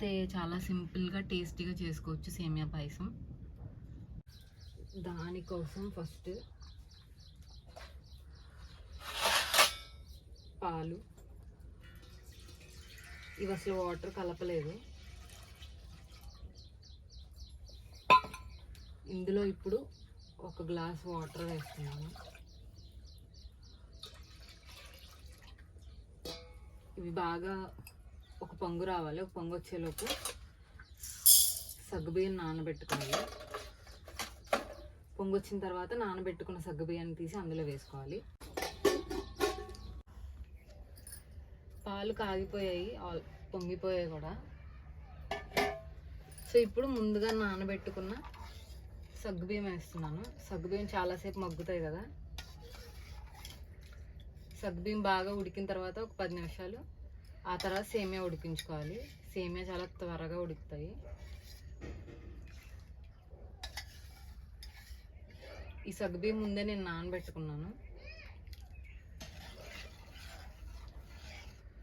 అయితే చాలా సింపుల్గా టేస్టీగా చేసుకోవచ్చు సేమియా పాయసం. దానికోసం ఫస్ట్ పాలు. ఇవి అసలు వాటర్ కలపలేదు. ఇందులో ఇప్పుడు ఒక గ్లాస్ వాటర్ వేస్తున్నాను. ఇవి బాగా ఒక పొంగు రావాలి ఒక పొంగు వచ్చేలోపు సగ్గుబియ్యం నానబెట్టుకోవాలి. పొంగు వచ్చిన తర్వాత నానబెట్టుకున్న సగ్గుబియ్యాన్ని తీసి అందులో వేసుకోవాలి. పాలు కాగిపోయాయి ఆల్ పొంగిపోయాయి కూడా. సో ఇప్పుడు ముందుగా నానబెట్టుకున్న సగ్గుబియ్యం వేస్తున్నాను. సగ్గుబియ్యం చాలాసేపు మగ్గుతాయి కదా. సగ్గుబియ్యం బాగా ఉడికిన తర్వాత ఒక పది నిమిషాలు ఆ తర్వాత సేమియా ఉడికించుకోవాలి. సేమియా చాలా త్వరగా ఉడుకుతాయి. ఈ సగ్గుబియ్యం ముందే నేను నానబెట్టుకున్నాను.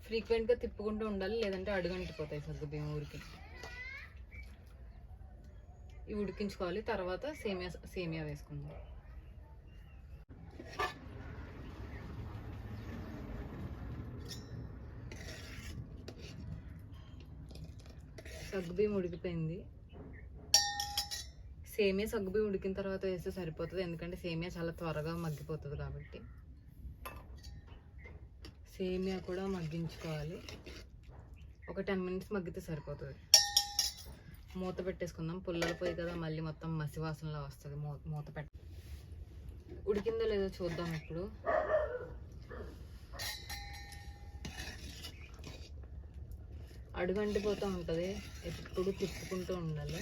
ఫ్రీక్వెంట్గా తిప్పుకుంటూ ఉండాలి లేదంటే అడుగంటిపోతాయి సగ్గుబియ్యం ఊరికి. ఇవి ఉడికించుకోవాలి. తర్వాత సేమియా సేమియా వేసుకుందాం. సగ్గుబియ్యం ఉడికిపోయింది. సేమియా సగ్గుబియ్యం ఉడికిన తర్వాత వేస్తే సరిపోతుంది. ఎందుకంటే సేమియా చాలా త్వరగా మగ్గిపోతుంది కాబట్టి. సేమియా కూడా మగ్గించుకోవాలి. ఒక టెన్ మినిట్స్ మగ్గితే సరిపోతుంది. మూత పెట్టేసుకుందాం. పుల్లలు పోయి కదా మళ్ళీ మొత్తం మసి వాసనలా వస్తుంది మూ మూత పెట్ట ఉడికిందో లేదో చూద్దాం ఇప్పుడు. అడుగంటిపోతూ ఉంటుంది. ఎప్పుడు తిప్పుకుంటూ ఉండాలి.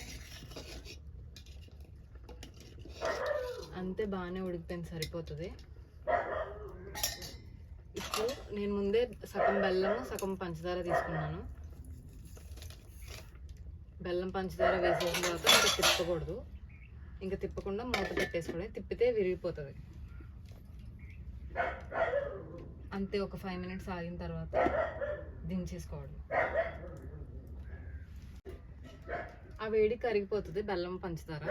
అంతే బాగానే ఉడికిపోయింది సరిపోతుంది. ఇప్పుడు నేను ముందే సగం బెల్లము సగం పంచదార తీసుకున్నాను. బెల్లం పంచదార వేసేసిన తర్వాత ఇంకా తిప్పకూడదు. ఇంకా తిప్పకుండా మూత పెట్టేసుకోవడం తిప్పితే విరిగిపోతుంది. అంతే ఒక ఫైవ్ మినిట్స్ ఆగిన తర్వాత దించేసుకోవడం ఆ వేడి కరిగిపోతుంది బెల్లం పంచదార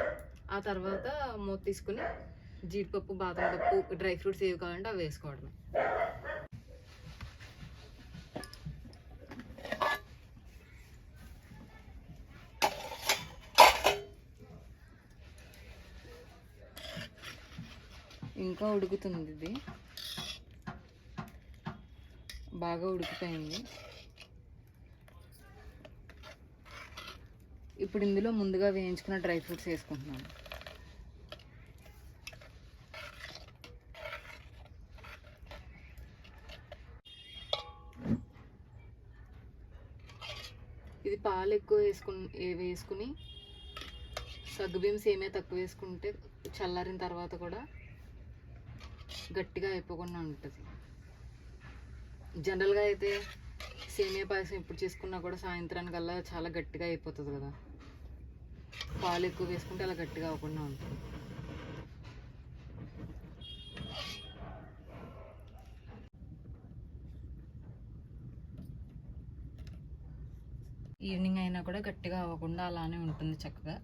ఆ తర్వాత మూత తీసుకుని జీడిపప్పు బాదం పప్పు డ్రై ఫ్రూట్స్ ఏవి కావాలంటే అవి వేసుకోవడమే. ఇంకా ఉడుకుతుంది ఇది. బాగా ఉడికిపోయింది. ఇప్పుడు ఇందులో ముందుగా వేయించుకున్న డ్రై ఫ్రూట్స్ వేసుకుంటున్నాను. ఇది పాలు ఎక్కువ వేసుకుని వేసుకుని సగ్గుబియ్యం ఏమే తక్కువ వేసుకుంటే చల్లారిన తర్వాత కూడా గట్టిగా అయిపోకుండా ఉంటుంది. జనరల్గా అయితే సేమియా పాయసం ఎప్పుడు చేసుకున్నా కూడా సాయంత్రానికల్లా చాలా గట్టిగా అయిపోతుంది కదా. పాలు ఎక్కువ వేసుకుంటే అలా గట్టిగా అవ్వకుండా ఉంటుంది. ఈవినింగ్ అయినా కూడా గట్టిగా అవ్వకుండా అలానే ఉంటుంది చక్కగా.